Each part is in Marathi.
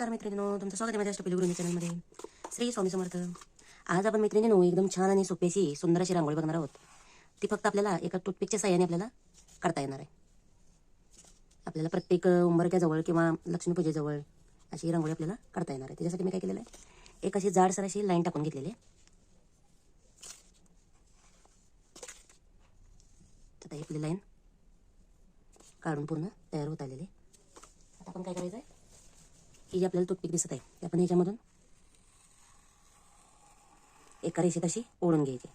नमस्कार मैत्रिणींनो तुमचं स्वागत आहे माझ्या अष्टपैलू गृहिणी चॅनलमध्ये. श्री स्वामी समर्थ. आज आपण मैत्रिणींनो एकदम छान आणि सोपेशी सुंदर अशी रांगोळी बघणार आहोत. ती फक्त आपल्याला एका टूथपिकच्या साह्याने आपल्याला काढता येणार आहे. आपल्याला प्रत्येक उंबरक्याजवळ किंवा लक्ष्मीपूजेजवळ अशी रांगोळी आपल्याला करता येणार आहे. त्याच्यासाठी मी काय केलेलं आहे? एक अशी जाडसर अशी लाईन टाकून घेतलेली आहे. आपली लाईन काढून पूर्ण तयार होत आलेली आहे. आता आपण काय करायचं आहे? ही जी आपल्याला तुटपीक दिसत आहे ते आपण ह्याच्यामधून एका रेषेत अशी ओढून घ्यायची.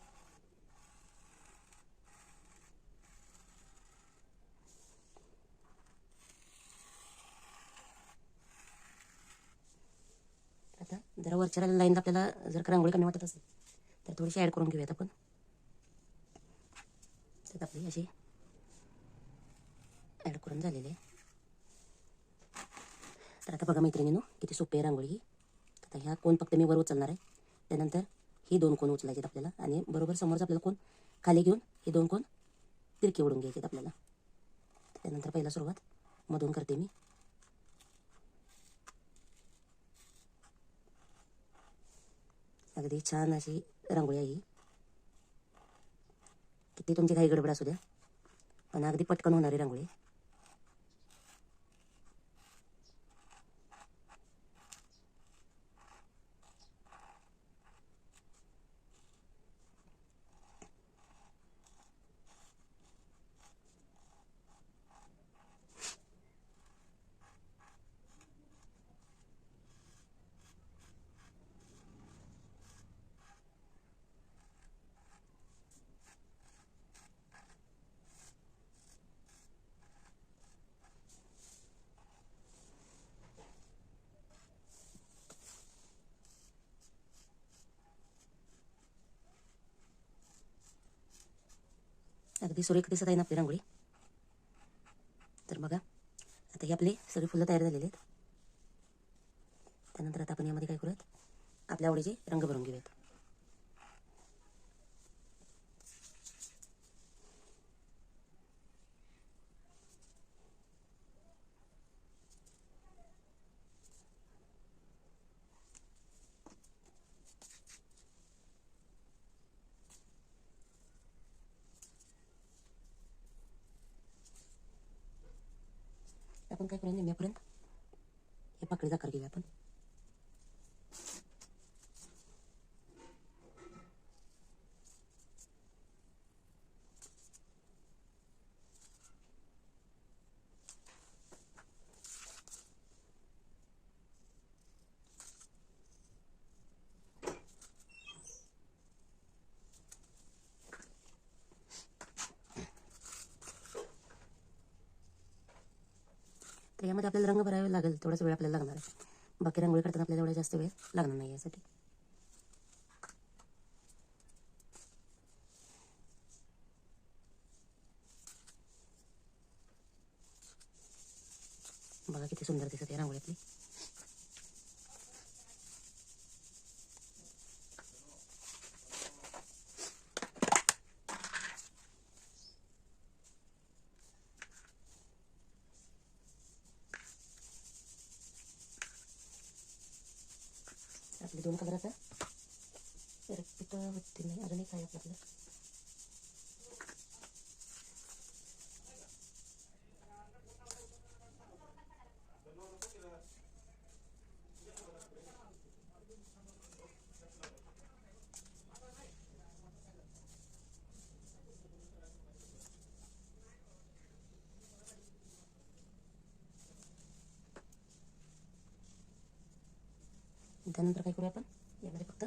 आता जरा वरच्या लाईन आपल्याला जर का रांगोळी कमी वाटत असेल तर थोडीशी ॲड करून घेऊयात आपण. त्यात आपली अशी ॲड करून झालेली आहे. तर आता बघा मैत्रिणीनो किती सोपी आहे रांगोळी ही. आता ह्या कोण फक्त मी वर उचलणार आहे. त्यानंतर ही दोन कोण उचलायचे आहेत आपल्याला. आणि बरोबर समोरचं आपल्याला कोण? खाली घेऊन हे दोन कोण? तिरके ओढून घ्यायचे आहेत आपल्याला. त्यानंतर पहिला सुरुवात. मधून करते मी. अगदी छान अशी रांगोळी आहे ही. किती तुमची काही गडबड असू द्या. पण अगदी पटकन होणारी रांगोळी. अगदी सुरेख दिसत आहे ना आपली रांगोळी तर बघा आता ही आपली सगळी फुलं तयार झालेली आहेत. त्यानंतर आता आपण यामध्ये काय करूयात? आपल्या आवडीचे रंग भरून घेऊयात. आपण काय करूया निम्म्यापर्यंत हे पाकळीचा आकार घेऊया आपण. तर यामध्ये आपल्याला रंग भरावे लागेल थोडाच वेळ आपल्याला लागणार आहे. बाकी रांगोळी करताना आपल्याला एवढा जास्त वेळ लागणार नाही यासाठी. बघा किती सुंदर दिसत आहे रांगोळी आपली आपले दोन कलराचा पिठ होते नाही अजून एक आहे आपल्याकडे. त्यानंतर काय करूया आपण? यामध्ये फक्त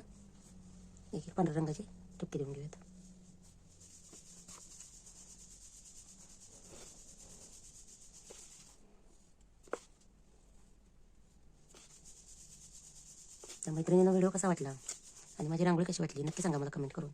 एक एक पांढऱ्या रंगाची टुपकी देऊन घेऊयात. तर मैत्रिणींना व्हिडिओ कसा वाटला? आणि माझी रांगोळी कशी वाटली? नक्की सांगा मला कमेंट करून.